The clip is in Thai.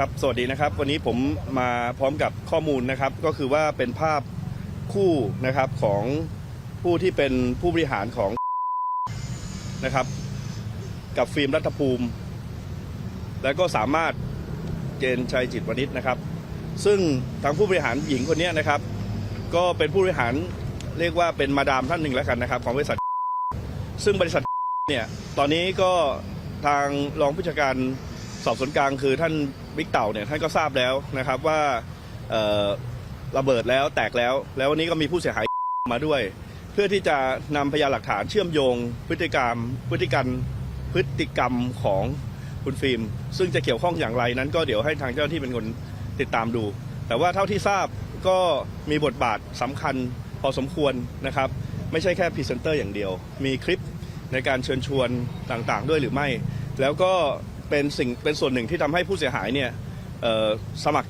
ครับสวัสดีนะครับ วันนี้ผมมาพร้อมกับข้อมูลนะครับ ก็คือว่าเป็นภาพคู่นะครับของผู้ที่เป็นผู้บริหารของนะครับ กับฟิล์มรัฐภูมิ แล้วก็สามารถเจนชัยจิตวณิชนะครับ ซึ่งทางผู้บริหารหญิงคนนี้นะครับ ก็เป็นผู้บริหารเรียกว่าเป็นมาดามท่านหนึ่งแล้วกันนะครับ ของบริษัท ซึ่งบริษัทเนี่ยตอนนี้ก็ทางรองผู้จัดการ สอบสวนกลางคือท่านบิ๊กเต่าเนี่ยท่านก็ทราบแล้วนะครับว่าระเบิดแล้วแตกแล้ว แล้ววันนี้ก็มีผู้เสียหายมาด้วย เพื่อที่จะนำพยานหลักฐานเชื่อมโยงพฤติกรรมพฤติกรรมพฤติกรรมของคุณฟิล์ม ซึ่งจะเกี่ยวข้องอย่างไรนั้นก็เดี๋ยวให้ทางเจ้าหน้าที่เป็นคนติดตามดู แต่ว่าเท่าที่ทราบก็มีบทบาทสำคัญพอสมควรนะครับ ไม่ใช่แค่พรีเซนเตอร์อย่างเดียว มีคลิปในการเชิญชวนต่างๆ ด้วยหรือไม่ แล้วก็ เป็นสิ่งเป็นส่วนหนึ่งที่ทำให้ผู้เสียหายเนี่ยสมัครใจ